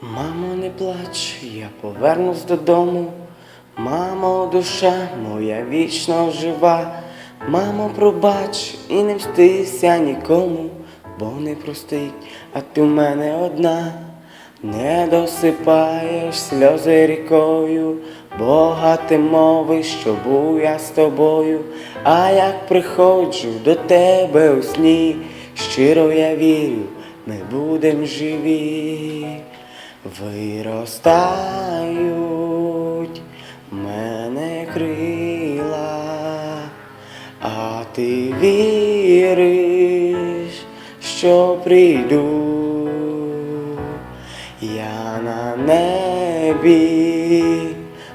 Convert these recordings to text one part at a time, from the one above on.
Мамо, не плач, я повернусь додому. Мамо, душа моя вічно жива. Мамо, пробач і не мстися нікому, бо не простить, а ти в мене одна. Не досипаєш сльози рікою, Бога ти мовиш, що був я з тобою, а як приходжу до тебе у сні, щиро я вірю, ми будем живі, виростають мене крила, а ти віриш, що прийду. Я на небі,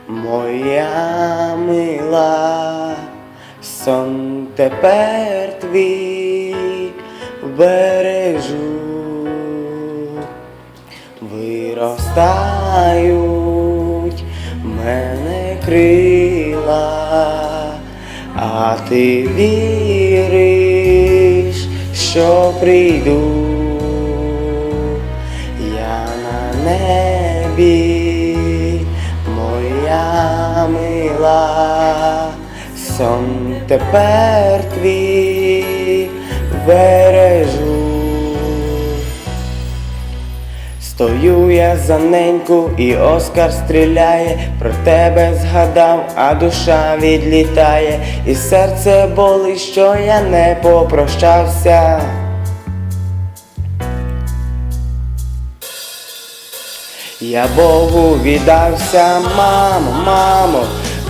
моя мила, сон тепер твій бережу, виростають мене крила, а ти віриш, що прийду. Я на небі, моя мила, сон тепер твій бережу. Стою я за неньку, і Оскар стріляє, про тебе згадав, а душа відлітає, і серце болить, що я не попрощався. Я Богу віддався, мамо, мамо,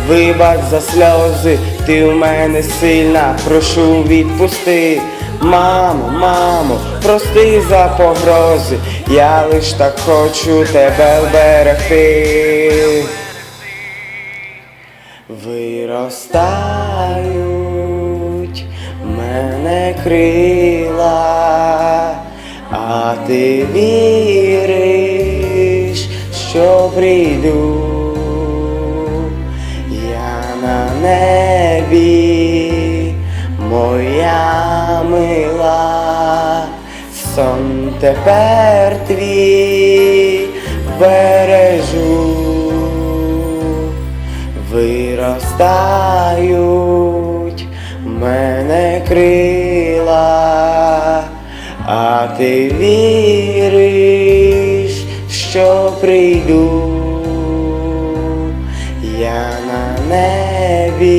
вибач за сльози, ти в мене сильна, прошу відпусти. Мамо, мамо, прости за погрози, я лиш так хочу тебе вберегти. Виростають мене крила, а ти віриш, що прийду. Я на небі, моя тепер твій бережу виростають мене крила, а ти віриш, що прийду. Я на небі,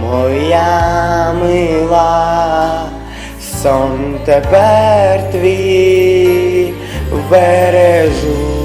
моя мила, сон тепер твій бережу.